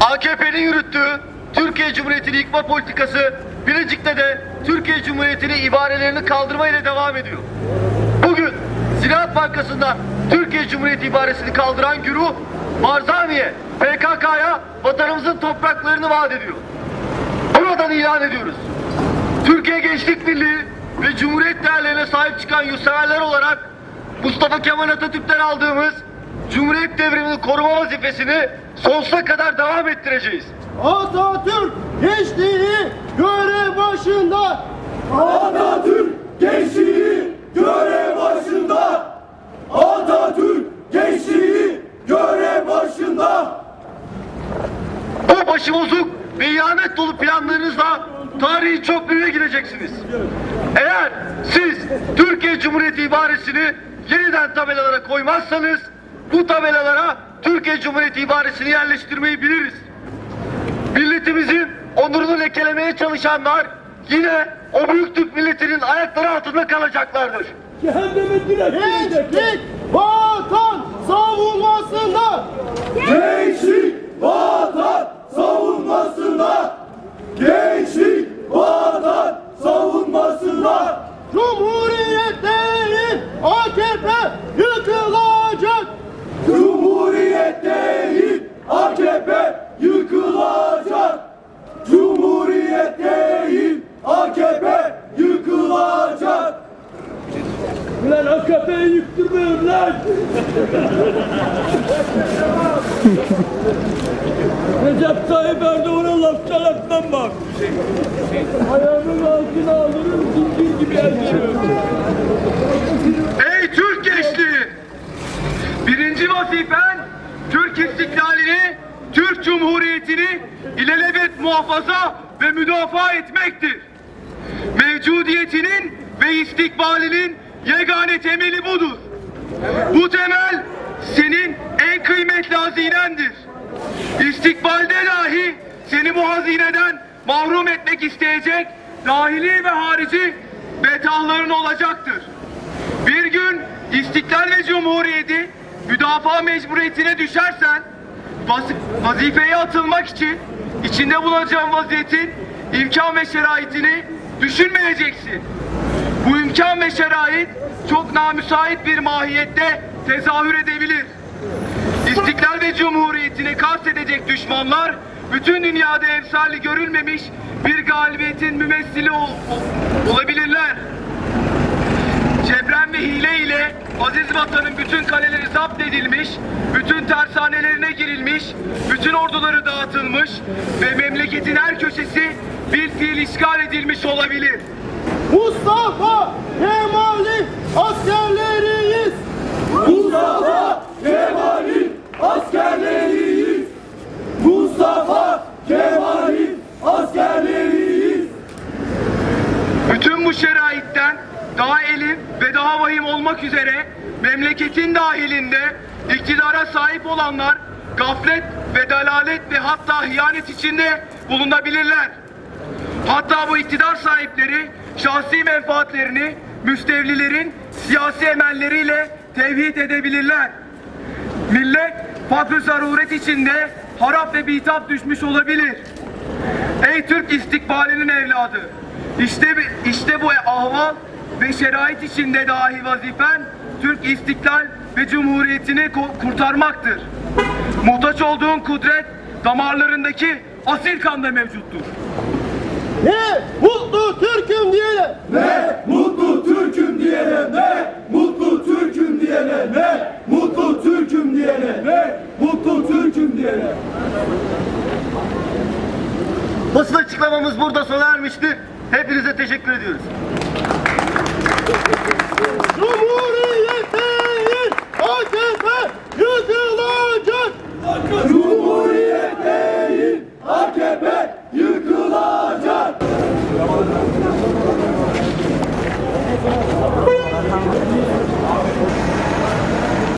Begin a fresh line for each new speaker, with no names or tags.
AKP'nin yürüttüğü Türkiye Cumhuriyeti'ni yıkma politikası Bilecik'te de Türkiye Cumhuriyeti'ni ibarelerini kaldırma ile devam ediyor. Bugün Ziraat Bankası'ndan Türkiye Cumhuriyeti ibaresini kaldıran güruh Barzani'ye, PKK'ya vatanımızın topraklarını vaat ediyor. Buradan ilan ediyoruz. Türkiye Gençlik Birliği ve Cumhuriyet değerlerine sahip çıkan yurtseverler olarak Mustafa Kemal Atatürk'ten aldığımız Cumhuriyet devrimini koruma vazifesini sonsuza kadar devam ettireceğiz.
Atatürk gençliği görev başında.
Atatürk gençliği görev başında. Atatürk gençliği görev başında.
Bu başıbozuk ve ihanet dolu planlarınızla tarihin çok büyüğe gideceksiniz. Eğer siz Türkiye Cumhuriyeti ibaresini yeniden tabelalara koymazsanız bu tabelalara Türkiye Cumhuriyeti ibaresini yerleştirmeyi biliriz. Milletimizin onurunu lekelemeye çalışanlar yine o büyük Türk milletinin ayakları altında kalacaklardır.
Cehenneme direkt
Gençlik vatan savunmasında.
Gençlik vatan savunmasında. Gençlik vatan savunmasında.
Cumhuriyet değil AKP yıkılacak.
Cumhuriyet değil AKP yıkılacak. Cumhuriyet değil AKP yıkılacak. Ulan AKP'yi yıktırmıyor lan. Recep Tayyip Erdoğan'a laf çalaktan bak. Ayağımın altına alırım zincir gibi ezerim.
Ey Türk gençliği! Birinci vazifen Türk istiklalini, Türk Cumhuriyeti'ni ilelebet muhafaza ve müdafaa etmektir. Mevcudiyetinin ve istikbalinin yegane temeli budur. Bu temel senin en kıymetli hazinendir. İstikbalde dahi seni bu hazineden mahrum etmek isteyecek dahili ve harici betahların olacaktır. Bir gün İstiklal ve Cumhuriyeti müdafaa mecburiyetine düşersen vaz- vazifeye atılmak için içinde bulunacağın vaziyetin imkan ve şeraitini düşünmeyeceksin. Bu imkan ve şerait çok namüsait bir mahiyette tezahür edebilir. İstiklal ve Cumhuriyeti'ni kastedecek düşmanlar bütün dünyada emsali görülmemiş bir galibiyetin mümessili ol- ol- olabilirler. Cebrem ve hile ile aziz vatanın bütün kaleleri zapt edilmiş, bütün tersanelerine girilmiş, bütün orduları dağıtılmış ve memleketin her köşesi bir fiil işgal edilmiş olabilir.
Mustafa Kemal'in askerleriyiz.
Mustafa Kemal'in askerleriyiz. Mustafa Kemal'in askerleriyiz.
Bütün bu şeraitten daha elim ve daha vahim olmak üzere memleketin dahilinde iktidara sahip olanlar gaflet ve dalalet ve hatta hıyanet içinde bulunabilirler. Hatta bu iktidar sahipleri şahsi menfaatlerini müstevlilerin siyasi emelleriyle tevhid edebilirler. Millet fakr zaruret içinde harap ve bitap düşmüş olabilir. Ey Türk istikbalinin evladı! İşte, işte bu ahval ve şerait içinde dahi vazifen Türk istiklal ve cumhuriyetini kurtarmaktır. Muhtaç olduğun kudret damarlarındaki asil kanda mevcuttur.
Ne mutlu Türk'üm diyene.
Ne mutlu Türk'üm diyene ne mutlu Türk'üm diyene ne mutlu Türk'üm diyene ne mutlu Türk'üm diyene.
Basın açıklamamız burada sona ermiştir. Hepinize teşekkür ediyoruz.
আমাদের